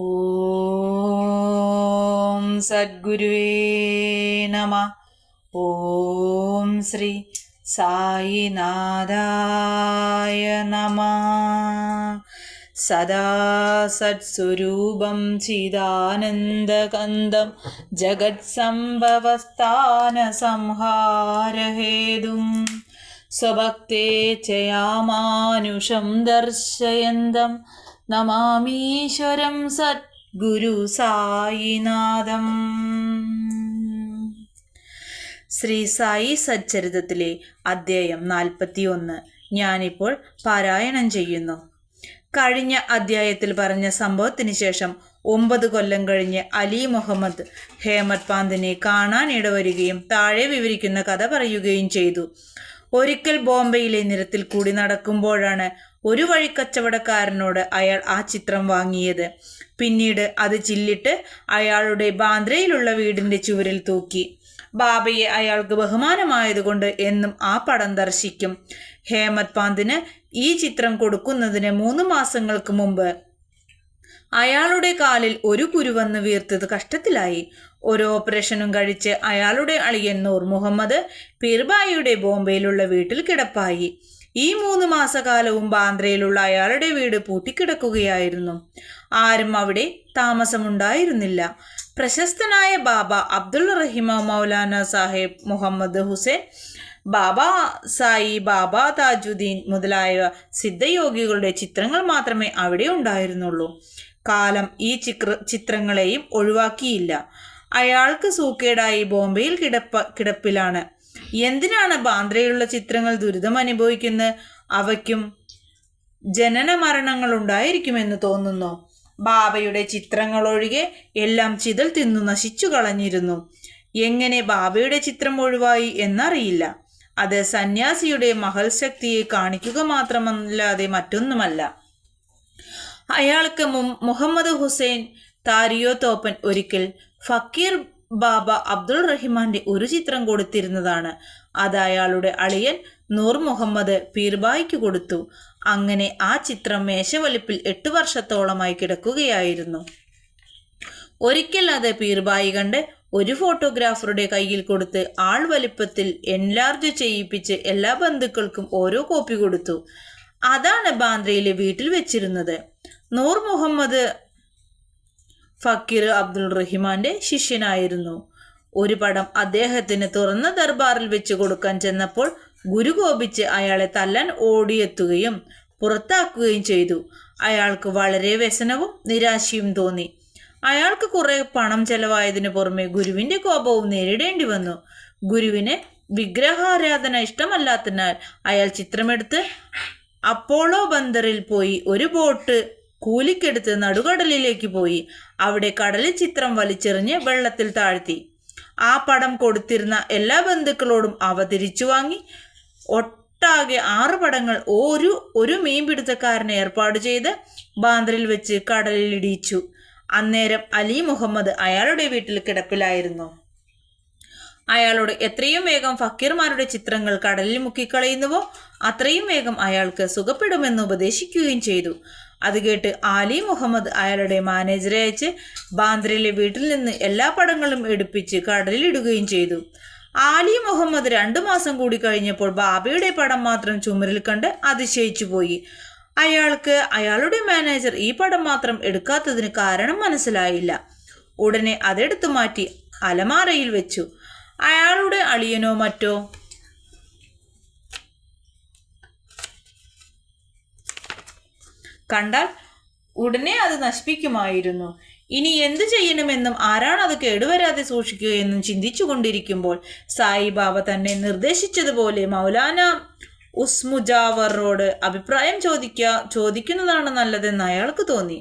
ഓം സദ്ഗുരുവേ നമ. ഓം ശ്രീ സായിനാഥായ നമ. സദാ സത്സ്വരൂപം ചിദാനന്ദകന്ദം ജഗത്സംഭവസ്ഥാനസംഹാരഹേതും. സ്വഭക്തേ ചയാമാനുഷം ദർശയന്തം. നമാമീശ്വരം സദ്ഗുരു സായിനാഥം. ശ്രീ സായി സച്ചരിതത്തിലെ അദ്ധ്യായം നാൽപ്പത്തി ഒന്ന് ഞാനിപ്പോൾ പാരായണം ചെയ്യുന്നു. കഴിഞ്ഞ അദ്ധ്യായത്തിൽ പറഞ്ഞ സംഭവത്തിന് ശേഷം ഒമ്പത് കൊല്ലം കഴിഞ്ഞ് അലി മുഹമ്മദ് ഹേമത് പാന്തിനെ കാണാൻ ഇടവരികയും താഴെ വിവരിക്കുന്ന കഥ പറയുകയും ചെയ്തു. ഒരിക്കൽ ബോംബെയിലെ നിരത്തിൽ കൂടി നടക്കുമ്പോഴാണ് ഒരു വഴിക്കച്ചവടക്കാരനോട് അയാൾ ആ ചിത്രം വാങ്ങിയത്. പിന്നീട് അത് ചില്ലിട്ട് അയാളുടെ ബാന്ദ്രയിലുള്ള വീടിന്റെ ചുവരിൽ തൂക്കി. ബാബയെ അയാൾക്ക് ബഹുമാനമായതുകൊണ്ട് എന്നും ആ പടം ദർശിക്കും. ഹേമത് പാന്തിന് ഈ ചിത്രം കൊടുക്കുന്നതിന് മൂന്ന് മാസങ്ങൾക്ക് മുമ്പ് അയാളുടെ കാലിൽ ഒരു കുരുവന്ന് വീർത്തത് കഷ്ടത്തിലായി. ഒരു ഓപ്പറേഷനും കഴിച്ച് അയാളുടെ അളിയൻ നൂർ മുഹമ്മദ് പീർബായിയുടെ ബോംബെയിലുള്ള വീട്ടിൽ കിടപ്പായി. ഈ മൂന്ന് മാസകാലവും ബാന്ദ്രയിലുള്ള അയാളുടെ വീട് പൂട്ടിക്കിടക്കുകയായിരുന്നു. ആരും അവിടെ താമസമുണ്ടായിരുന്നില്ല. പ്രശസ്തനായ ബാബ അബ്ദുൾ റഹിമ മൗലാന സാഹിബ് മുഹമ്മദ് ഹുസൈൻ ബാബ സായി ബാബ താജുദ്ദീൻ മുതലായ സിദ്ധയോഗികളുടെ ചിത്രങ്ങൾ മാത്രമേ അവിടെ ഉണ്ടായിരുന്നുള്ളൂ. കാലം ഈ ചിത്ര ചിത്രങ്ങളെയും ഒഴിവാക്കിയില്ല. അയാൾക്ക് സൂക്കേടായി ബോംബെയിൽ കിടപ്പ കിടപ്പിലാണ്. എന്തിനാണ് ബാന്ദ്രയിലുള്ള ചിത്രങ്ങൾ ദുരിതം അനുഭവിക്കുന്നത് അവയ്ക്കും ജനന മരണങ്ങൾ ഉണ്ടായിരിക്കുമെന്ന് തോന്നുന്നു. ബാബയുടെ ചിത്രങ്ങൾ ഒഴികെ എല്ലാം ചിതൽ തിന്നു നശിച്ചു കളഞ്ഞിരുന്നു. എങ്ങനെ ബാബയുടെ ചിത്രം ഒഴിവായി എന്നറിയില്ല. അത് സന്യാസിയുടെ മഹൽ ശക്തിയെ കാണിക്കുക മാത്രമല്ലാതെ മറ്റൊന്നുമല്ല. അയാൾക്ക് മുഹമ്മദ് ഹുസൈൻ താരിയോ തോപ്പൻ ഒരിക്കൽ ഫക്കീർ ബാബ അബ്ദുൾ റഹിമാന്റെ ഒരു ചിത്രം കൊടുത്തിരുന്നതാണ്. അത് അയാളുടെ അളിയൻ നൂർ മുഹമ്മദ് പീർബായിക്ക് കൊടുത്തു. അങ്ങനെ ആ ചിത്രം മേശവലിപ്പിൽ എട്ട് വർഷത്തോളമായി കിടക്കുകയായിരുന്നു. ഒരിക്കൽ അത് പീർബായി കണ്ട് ഒരു ഫോട്ടോഗ്രാഫറുടെ കയ്യിൽ കൊടുത്ത് ആൾ വലിപ്പത്തിൽ എൻലാർജ് ചെയ്യിപ്പിച്ച് എല്ലാ ബന്ധുക്കൾക്കും ഓരോ കോപ്പി കൊടുത്തു. അതാണ് ബാന്ദ്രയിലെ വീട്ടിൽ വെച്ചിരുന്നത്. നൂർ മുഹമ്മദ് ഫക്കീർ അബ്ദുൾ റഹിമാന്റെ ശിഷ്യനായിരുന്നു. ഒരു പടം അദ്ദേഹത്തിന് തുറന്ന ദർബാറിൽ വെച്ച് കൊടുക്കാൻ ചെന്നപ്പോൾ ഗുരു കോപിച്ച് അയാളെ തല്ലാൻ ഓടിയെത്തുകയും പുറത്താക്കുകയും ചെയ്തു. അയാൾക്ക് വളരെ വ്യസനവും നിരാശയും തോന്നി. അയാൾക്ക് കുറെ പണം ചെലവായതിനു പുറമെ ഗുരുവിന്റെ കോപവും നേരിടേണ്ടി വന്നു. ഗുരുവിന് വിഗ്രഹാരാധന ഇഷ്ടമല്ലാത്തതിനാൽ അയാൾ ചിത്രമെടുത്ത് അപ്പോളോ ബന്ദറിൽ പോയി ഒരു ബോട്ട് കൂലിക്കെടുത്ത് നടുകടലിലേക്ക് പോയി. അവിടെ കടലിൽ ചിത്രം വലിച്ചെറിഞ്ഞ് വെള്ളത്തിൽ താഴ്ത്തി. ആ പടം കൊടുത്തിരുന്ന എല്ലാ ബന്ധുക്കളോടും അവ തിരിച്ചു വാങ്ങി. ഒട്ടാകെ ആറ് പടങ്ങൾ ഒരു ഒരു മീൻപിടുത്തക്കാരനെ ഏർപ്പാട് ചെയ്ത് ബാന്ദ്രിൽ വെച്ച് കടലിൽ ഇടിയിച്ചു. അന്നേരം അലി മുഹമ്മദ് അയാളുടെ വീട്ടിൽ കിടപ്പിലായിരുന്നു. അയാളോട് എത്രയും വേഗം ഫക്കീർമാരുടെ ചിത്രങ്ങൾ കടലിൽ മുക്കിക്കളയുന്നുവോ അത്രയും വേഗം അയാൾക്ക് സുഖപ്പെടുമെന്ന് ഉപദേശിക്കുകയും ചെയ്തു. അത് കേട്ട് ആലി മുഹമ്മദ് അയാളുടെ മാനേജറെ അയച്ച് ബാന്ദ്രയിലെ വീട്ടിൽ നിന്ന് എല്ലാ പടങ്ങളും എടുപ്പിച്ച് കടലിലിടുകയും ചെയ്തു. ആലി മുഹമ്മദ് രണ്ടു മാസം കൂടി കഴിഞ്ഞപ്പോൾ ബാബയുടെ പടം മാത്രം ചുമരിൽ കണ്ട് അതിശയിച്ചു പോയി. അയാൾക്ക് അയാളുടെ മാനേജർ ഈ പടം മാത്രം എടുക്കാത്തതിന് കാരണം മനസ്സിലായില്ല. ഉടനെ അതെടുത്തു മാറ്റി അലമാരയിൽ വെച്ചു. അയാളുടെ അളിയനോ മറ്റോ കണ്ടാൽ ഉടനെ അത് നശിപ്പിക്കുമായിരുന്നു. ഇനി എന്തു ചെയ്യണമെന്നും ആരാണ് അത് കേടുവരാതെ സൂക്ഷിക്കുകയെന്നും ചിന്തിച്ചു കൊണ്ടിരിക്കുമ്പോൾ സായിബാബ തന്നെ നിർദ്ദേശിച്ചതുപോലെ മൗലാന ഉസ്മുജാവറോട് അഭിപ്രായം ചോദിക്കുക ചോദിക്കുന്നതാണ് നല്ലതെന്ന് അയാൾക്ക് തോന്നി.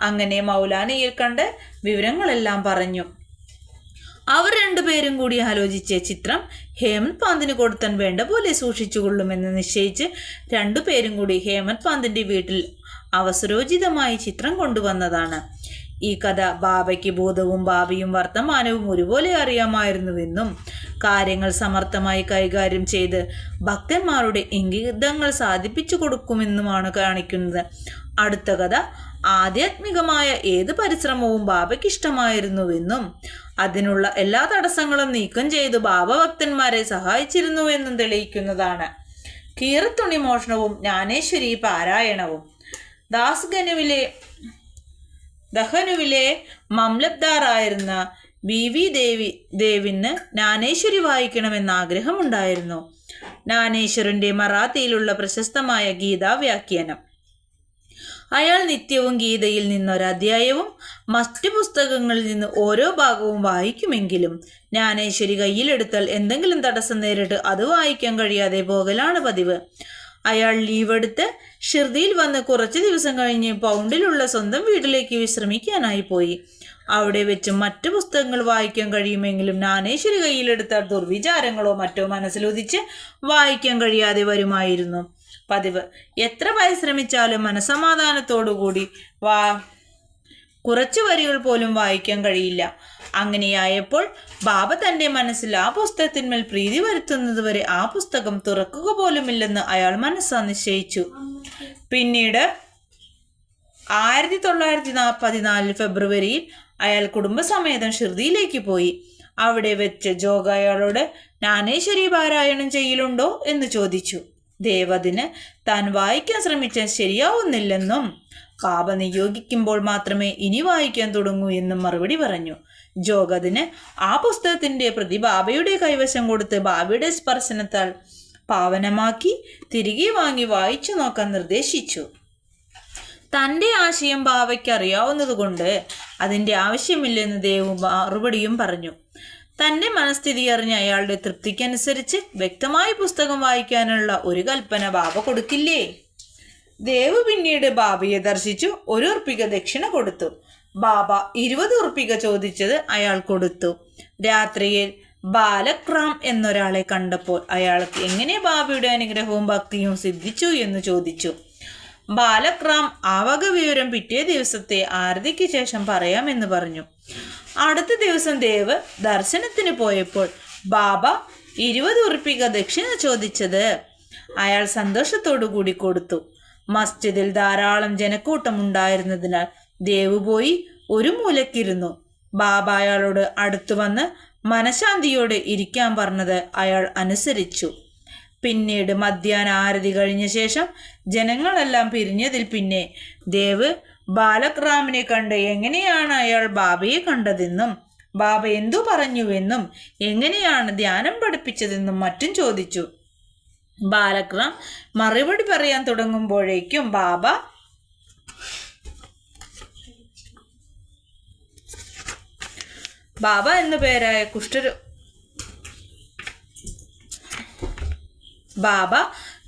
അങ്ങനെ മൗലാനയിൽ കണ്ട് വിവരങ്ങളെല്ലാം പറഞ്ഞു. അവർ രണ്ടുപേരും കൂടി ആലോചിച്ച ചിത്രം ഹേമന്ത് പാന്തിന് കൊടുത്താൻ വേണ്ട പോലെ സൂക്ഷിച്ചുകൊള്ളുമെന്ന് നിശ്ചയിച്ച് രണ്ടുപേരും കൂടി ഹേമന്ത് പാന്തിന്റെ വീട്ടിൽ അവസരോചിതമായി ചിത്രം കൊണ്ടുവന്നതാണ്. ഈ കഥ ബാബയ്ക്ക് ബോധവും ബാബയും വർത്തമാനവും ഒരുപോലെ അറിയാമായിരുന്നുവെന്നും കാര്യങ്ങൾ സമർത്ഥമായി കൈകാര്യം ചെയ്ത് ഭക്തന്മാരുടെ ഇംഗിതങ്ങൾ സാധിപ്പിച്ചു കൊടുക്കുമെന്നുമാണ് കാണിക്കുന്നത്. അടുത്ത കഥ ആധ്യാത്മികമായ ഏത് പരിശ്രമവും ബാബയ്ക്ക് ഇഷ്ടമായിരുന്നുവെന്നും അതിനുള്ള എല്ലാ തടസ്സങ്ങളും നീക്കം ചെയ്ത് ബാബഭക്തന്മാരെ സഹായിച്ചിരുന്നുവെന്നും തെളിയിക്കുന്നതാണ്. കീറത്തുണി മോഷണവും ജ്ഞാനേശ്വരി പാരായണവും. ദാസ്ഗനുവിലെ ദഹനുവിലെ മംലബ്ദാറായിരുന്ന ബി വി ദേവി ദേവിന് ജ്ഞാനേശ്വരി വായിക്കണമെന്ന ആഗ്രഹമുണ്ടായിരുന്നു ജ്ഞാനേശ്വരന്റെ മറാത്തിയിലുള്ള പ്രശസ്തമായ ഗീതാ വ്യാഖ്യാനം അയാൾ നിത്യവും ഗീതയിൽ നിന്നൊരധ്യായവും മറ്റു പുസ്തകങ്ങളിൽ നിന്ന് ഓരോ ഭാഗവും വായിക്കുമെങ്കിലും ജ്ഞാനേശ്വരി കയ്യിലെടുത്താൽ എന്തെങ്കിലും തടസ്സം നേരിട്ട് അത് വായിക്കാൻ കഴിയാതെ പോകലാണ് പതിവ്. അയാൾ ലീവെടുത്ത് ഷിർദിയിൽ വന്ന് കുറച്ച് ദിവസം കഴിഞ്ഞ് പൗണ്ടിലുള്ള സ്വന്തം വീട്ടിലേക്ക് വിശ്രമിക്കാനായി പോയി. അവിടെ വെച്ച് മറ്റു പുസ്തകങ്ങൾ വായിക്കാൻ കഴിയുമെങ്കിലും ജ്ഞാനേശ്വരി കയ്യിലെടുത്താൽ ദുർവിചാരങ്ങളോ മറ്റോ മനസ്സിലുദിച്ച് വായിക്കാൻ കഴിയാതെ വരുമായിരുന്നു. പതിവ്. എത്ര പരിശ്രമിച്ചാലും മനസമാധാനത്തോടുകൂടി വാ കുറച്ചു വരികൾ പോലും വായിക്കാൻ കഴിയില്ല. അങ്ങനെയായപ്പോൾ ബാബ തന്റെ മനസ്സിൽ ആ പുസ്തകത്തിന്മേൽ പ്രീതി വരുത്തുന്നതുവരെ ആ പുസ്തകം തുറക്കുക പോലുമില്ലെന്ന് അയാൾ മനസ്സാ നിശ്ചയിച്ചു. പിന്നീട് ആയിരത്തി തൊള്ളായിരത്തി പതിനാലിൽ ഫെബ്രുവരിയിൽ അയാൾ കുടുംബസമേതം ഷിർദിയിലേക്ക് പോയി. അവിടെ വെച്ച് ജോഗ അയാളോട് ജ്ഞാനേശ്വരി പാരായണം ചെയ്യലുണ്ടോ? എന്ന് ചോദിച്ചു. ദേവതിന് താൻ വായിക്കാൻ ശ്രമിച്ചാൽ ശരിയാവുന്നില്ലെന്നും പാപ നിയോഗിക്കുമ്പോൾ മാത്രമേ ഇനി വായിക്കാൻ തുടങ്ങൂ എന്നും മറുപടി പറഞ്ഞു. ജോഗതിന് ആ പുസ്തകത്തിന്റെ പ്രതി ബാബയുടെ കൈവശം കൊടുത്ത് ബാബയുടെ സ്പർശനത്താൽ പാവനമാക്കി തിരികെ വാങ്ങി വായിച്ചു നോക്കാൻ നിർദ്ദേശിച്ചു. തന്റെ ആശയം ബാബയ്ക്ക് അറിയാവുന്നതുകൊണ്ട് അതിന്റെ ആവശ്യമില്ലെന്ന് ദേവു മറുപടിയും പറഞ്ഞു. തന്റെ മനസ്ഥിതി അറിഞ്ഞ അയാളുടെ തൃപ്തിക്കനുസരിച്ച് വ്യക്തമായി പുസ്തകം വായിക്കാനുള്ള ഒരു കൽപ്പന ബാബ കൊടുക്കില്ലേ? ദേവ് പിന്നീട് ബാബയെ ദർശിച്ചു ഒരു ഉറുപ്പിക ദക്ഷിണ കൊടുത്തു. ബാബ ഇരുപത് ഉറുപ്പിക ചോദിച്ചത് അയാൾ കൊടുത്തു. രാത്രിയിൽ ബാലക്രാം എന്നൊരാളെ കണ്ടപ്പോൾ അയാൾക്ക് എങ്ങനെ ബാബയുടെ അനുഗ്രഹവും ഭക്തിയും സിദ്ധിച്ചു എന്ന് ചോദിച്ചു. ബാലക്രാം ആവക വക വിവരം പിറ്റേ ദിവസത്തെ ആരതിക്ക് ശേഷം പറയാമെന്ന് പറഞ്ഞു. അടുത്ത ദിവസം ദേവ് ദർശനത്തിന് പോയപ്പോൾ ബാബ ഇരുപത് ഉറുപ്പിക ദക്ഷിണ ചോദിച്ചത് അയാൾ സന്തോഷത്തോടു കൂടി കൊടുത്തു. മസ്ജിദിൽ ധാരാളം ജനക്കൂട്ടം ഉണ്ടായിരുന്നതിനാൽ ദേവ് പോയി ഒരു മൂലക്കിരുന്നു. ബാബ അയാളോട് അടുത്തു വന്ന് മനഃശാന്തിയോടെ ഇരിക്കാൻ പറഞ്ഞത് അയാൾ അനുസരിച്ചു. പിന്നീട് മധ്യാഹ്ന ആരതി കഴിഞ്ഞ ശേഷം ജനങ്ങളെല്ലാം പിരിഞ്ഞതിൽ പിന്നെ ദേവ് ബാലക്രാമിനെ കണ്ട് എങ്ങനെയാണ് അയാൾ ബാബയെ കണ്ടതെന്നും ബാബ എന്തു പറഞ്ഞുവെന്നും എങ്ങനെയാണ് ധ്യാനം പഠിപ്പിച്ചതെന്നും മറ്റും ചോദിച്ചു. ബാലക്രാം മറുപടി പറയാൻ തുടങ്ങുമ്പോഴേക്കും ബാബ ബാബ എന്നു പേരായ കുഷ്ഠരോ ബാബ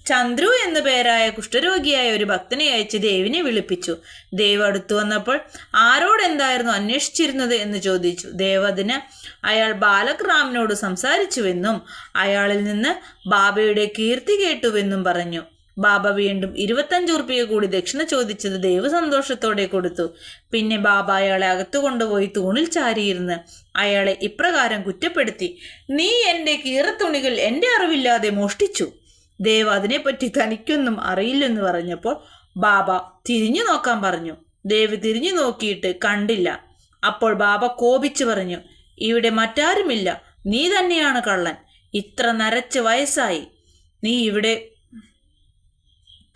ചന്ദ്രു എന്ന പേരായ കുഷ്ഠരോഗിയായ ഒരു ഭക്തനെ അയച്ച് ദേവിനെ വിളിപ്പിച്ചു. ദേവ് അടുത്തു വന്നപ്പോൾ ആരോട് എന്തായിരുന്നു അന്വേഷിച്ചിരുന്നത് എന്ന് ചോദിച്ചു. ദേവ് അതിന് അയാൾ ബാലക്രാമിനോട് സംസാരിച്ചുവെന്നും അയാളിൽ നിന്ന് ബാബയുടെ കീർത്തി കേട്ടുവെന്നും പറഞ്ഞു. ബാബ വീണ്ടും ഇരുപത്തഞ്ച് ഉറുപ്പിക കൂടി ദക്ഷിണ ചോദിച്ചത് ദേവ് സന്തോഷത്തോടെ കൊടുത്തു. പിന്നെ ബാബ അയാളെ അകത്തു കൊണ്ടുപോയി തൂണിൽ ചാരിയിരുന്ന് അയാളെ ഇപ്രകാരം കുറ്റപ്പെടുത്തി. നീ എന്റെ കീറത്തുണികൾ എന്റെ അറിവില്ലാതെ മോഷ്ടിച്ചു. ദേവ് അതിനെപ്പറ്റി തനിക്കൊന്നും അറിയില്ലെന്ന് പറഞ്ഞപ്പോൾ ബാബ തിരിഞ്ഞു നോക്കാൻ പറഞ്ഞു. ദേവ് തിരിഞ്ഞു നോക്കിയിട്ട് കണ്ടില്ല. അപ്പോൾ ബാബ കോപിച്ചു പറഞ്ഞു ഇവിടെ മറ്റാരുമില്ല. നീ തന്നെയാണ് കള്ളൻ. ഇത്ര നരച്ച് വയസ്സായി. നീ ഇവിടെ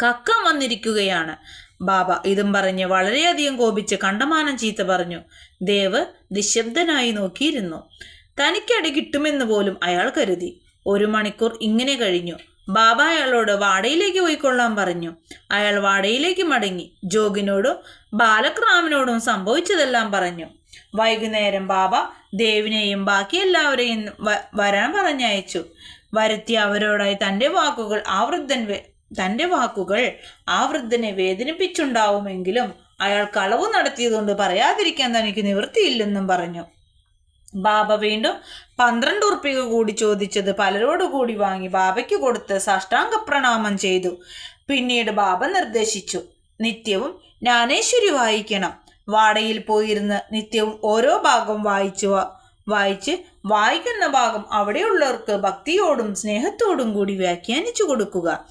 കക്കം വന്നിരിക്കുകയാണ്. ബാബ ഇതും പറഞ്ഞ് വളരെയധികം കോപിച്ച് കണ്ടമാനം ചീത്ത പറഞ്ഞു. ദേവ് നിശബ്ദനായി നോക്കിയിരുന്നു. തനിക്കടി കിട്ടുമെന്ന് പോലും അയാൾ കരുതി. ഒരു മണിക്കൂർ ഇങ്ങനെ കഴിഞ്ഞു. ബാബ അയാളോട് വാടയിലേക്ക് പോയിക്കൊള്ളാൻ പറഞ്ഞു. അയാൾ വാടയിലേക്ക് മടങ്ങി. ജോഗിനോടും ബാലക്രാമിനോടും സംഭവിച്ചതെല്ലാം പറഞ്ഞു. വൈകുന്നേരം ബാബ ദേവിനെയും ബാക്കി എല്ലാവരെയും വരാൻ പറഞ്ഞയച്ചു. വരുത്തി അവരോടായി തന്റെ വാക്കുകൾ ആ വൃദ്ധൻ തന്റെ വാക്കുകൾ ആ വൃദ്ധനെ വേദനിപ്പിച്ചുണ്ടാവുമെങ്കിലും അയാൾ കളവ് നടത്തിയതുകൊണ്ട് പറയാതിരിക്കാൻ തനിക്ക് നിവൃത്തിയില്ലെന്നും പറഞ്ഞു. ബാബ വീണ്ടും പന്ത്രണ്ട് ഉറുപ്പിക കൂടി ചോദിച്ചത് പലരോട് കൂടി വാങ്ങി ബാബയ്ക്ക് കൊടുത്ത് സാഷ്ടാംഗ പ്രണാമം ചെയ്തു. പിന്നീട് ബാബ നിർദ്ദേശിച്ചു നിത്യവും ജ്ഞാനേശ്വരി വായിക്കണം. വാടയിൽ പോയിരുന്ന് നിത്യവും ഓരോ ഭാഗം വായിച്ചു വായിച്ച് വായിക്കുന്ന ഭാഗം അവിടെയുള്ളവർക്ക് ഭക്തിയോടും സ്നേഹത്തോടും കൂടി വ്യാഖ്യാനിച്ചു കൊടുക്കുക.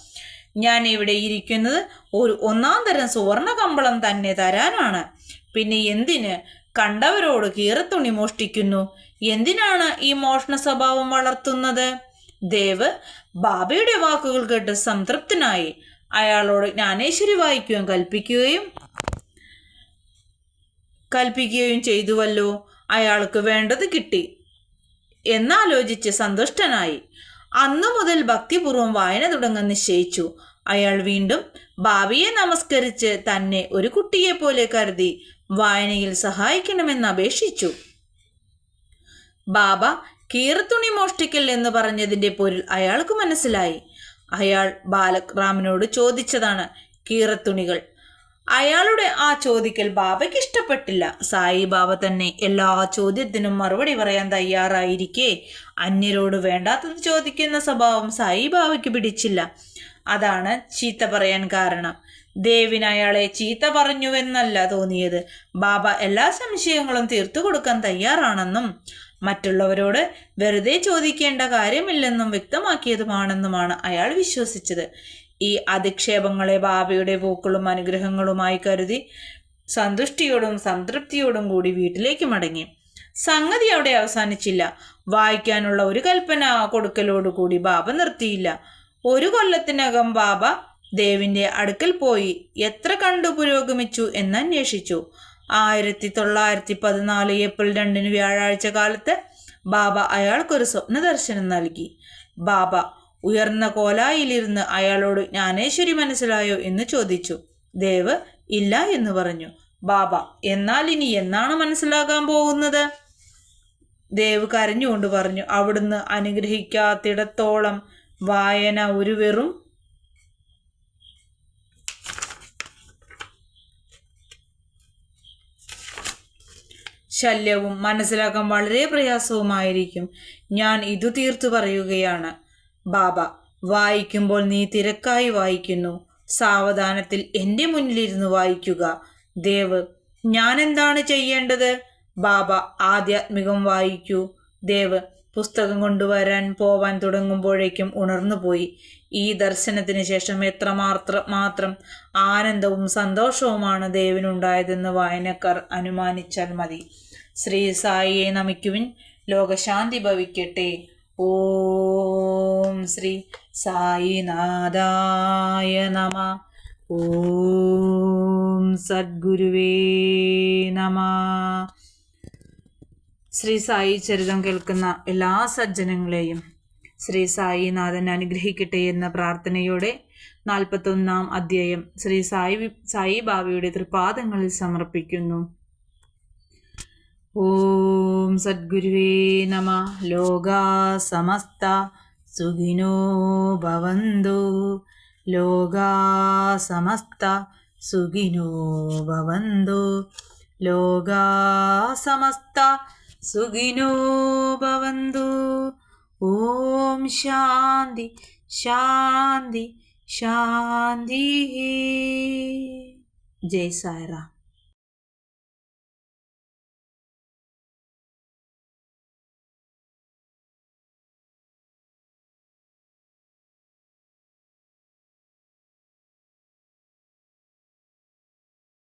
ഞാൻ ഇവിടെ ഇരിക്കുന്നത് ഒരു ഒന്നാം തരം സുവർണ കമ്പളം തന്നെ തരാനാണ്. പിന്നെ എന്തിന് കണ്ടവരോട് കീറത്തുണി മോഷ്ടിക്കുന്നു. എന്തിനാണ് ഈ മോഷണ സ്വഭാവം വളർത്തുന്നത്? ദേവ് ബാബയുടെ വാക്കുകൾ കേട്ട് സംതൃപ്തനായി. അയാളോട് ജ്ഞാനേശ്വരി വായിക്കുകയും കൽപ്പിക്കുകയും കൽപ്പിക്കുകയും ചെയ്തുവല്ലോ. അയാൾക്ക് വേണ്ടത് കിട്ടി. എന്നാലോചിച്ച് സന്തുഷ്ടനായി. അന്നു മുതൽ ഭക്തിപൂർവം വായന തുടങ്ങാൻ നിശ്ചയിച്ചു. അയാൾ വീണ്ടും ഭാവിയെ നമസ്കരിച്ച് തന്നെ ഒരു കുട്ടിയെ പോലെ കരുതി. വായനയിൽ സഹായിക്കണമെന്ന് അപേക്ഷിച്ചു. ബാബ കീറത്തുണി മോഷ്ടിക്കൽ എന്ന് പറഞ്ഞതിന്റെ പൊരുൾ അയാൾക്ക് മനസ്സിലായി. അയാൾ ബാലറാമിനോട് ചോദിച്ചതാണ് കീറത്തുണികൾ. അയാളുടെ ആ ചോദിക്കൽ ബാബയ്ക്ക് ഇഷ്ടപ്പെട്ടില്ല. സായി ബാബ തന്നെ എല്ലാ ചോദ്യത്തിനും മറുപടി പറയാൻ തയ്യാറായിരിക്കെ. അന്യരോട് വേണ്ടാത്തത് ചോദിക്കുന്ന സ്വഭാവം സായി ബാബയ്ക്ക് പിടിച്ചില്ല. അതാണ് ചീത്ത പറയാൻ കാരണം. ദേവിന് അയാളെ ചീത്ത പറഞ്ഞുവെന്നല്ല തോന്നിയത്. ബാബ എല്ലാ സംശയങ്ങളും തീർത്തു കൊടുക്കാൻ തയ്യാറാണെന്നും മറ്റുള്ളവരോട് വെറുതെ ചോദിക്കേണ്ട കാര്യമില്ലെന്നും വ്യക്തമാക്കിയതുമാണെന്നുമാണ് അയാൾ വിശ്വസിച്ചത്. ഈ അധിക്ഷേപങ്ങളെ ബാബയുടെ പൂക്കളും അനുഗ്രഹങ്ങളുമായി കരുതി സന്തുഷ്ടിയോടും സംതൃപ്തിയോടും കൂടി വീട്ടിലേക്ക് മടങ്ങി. സംഗതി അവിടെ അവസാനിച്ചില്ല. വായിക്കാനുള്ള ഒരു കൽപ്പന കൊടുക്കലോടുകൂടി ബാബ നിർത്തിയില്ല. ഒരു കൊല്ലത്തിനകം ബാബ ദേവിന്റെ അടുക്കൽ പോയി എത്ര കണ്ടു പുരോഗമിച്ചു എന്ന് അന്വേഷിച്ചു. ആയിരത്തി തൊള്ളായിരത്തി പതിനാല് ഏപ്രിൽ രണ്ടിന് വ്യാഴാഴ്ച കാലത്ത് ബാബ അയാൾക്കൊരു സ്വപ്ന ദർശനം നൽകി. ബാബ ഉയർന്ന കോലായിലിരുന്ന് അയാളോട് ജ്ഞാനേശ്വരി മനസ്സിലായോ എന്ന് ചോദിച്ചു. ദേവ് ഇല്ല എന്ന് പറഞ്ഞു. ബാബ എന്നാൽ ഇനി എന്നാണ് മനസ്സിലാകാൻ പോകുന്നത് ദേവ് കരഞ്ഞുകൊണ്ട് പറഞ്ഞു. അവിടുന്ന് അനുഗ്രഹിക്കാത്തിടത്തോളം വായന ഒരു വെറും ശല്യവും മനസ്സിലാക്കാൻ വളരെ പ്രയാസവുമായിരിക്കും. ഞാൻ ഇതു തീർത്തു പറയുകയാണ്. ബാബ വായിക്കുമ്പോൾ നീ തിരക്കായി വായിക്കുന്നു. സാവധാനത്തിൽ എന്റെ മുന്നിലിരുന്ന് വായിക്കുക. ദേവ് ഞാൻ എന്താണ് ചെയ്യേണ്ടത്? ബാബ ആധ്യാത്മികം വായിക്കൂ. ദേവ് പുസ്തകം കൊണ്ടുവരാൻ പോവാൻ തുടങ്ങുമ്പോഴേക്കും ഉണർന്നുപോയി. ഈ ദർശനത്തിന് ശേഷം എത്രമാത്ര മാത്രം ആനന്ദവും സന്തോഷവുമാണ് ദേവിനുണ്ടായതെന്ന് വായനക്കാർ അനുമാനിച്ചാൽ മതി. ശ്രീ സായിയെ നമിക്കുവിൻ ലോകശാന്തി ഭവിക്കട്ടെ. ഓം ശ്രീ സായിനാഥായ നമ. ഓം സദ്ഗുരുവേ നമ. ശ്രീ സായി ചരിതം കേൾക്കുന്ന എല്ലാ സജ്ജനങ്ങളെയും ശ്രീ സായിനാഥൻ അനുഗ്രഹിക്കട്ടെ എന്ന പ്രാർത്ഥനയോടെ നാൽപ്പത്തൊന്നാം അധ്യായം ശ്രീ സായി സായി ബാബയുടെ തൃപാദങ്ങളിൽ സമർപ്പിക്കുന്നു. ఓం సద్గురువే నమ. లోగా సమస్త సుగినో భవందు లోగా సమస్త సుగినో భవందు లోగా సమస్త సుగినో భవందు ఓం శాంతి శాంతి శాంతి. జై సాయిరా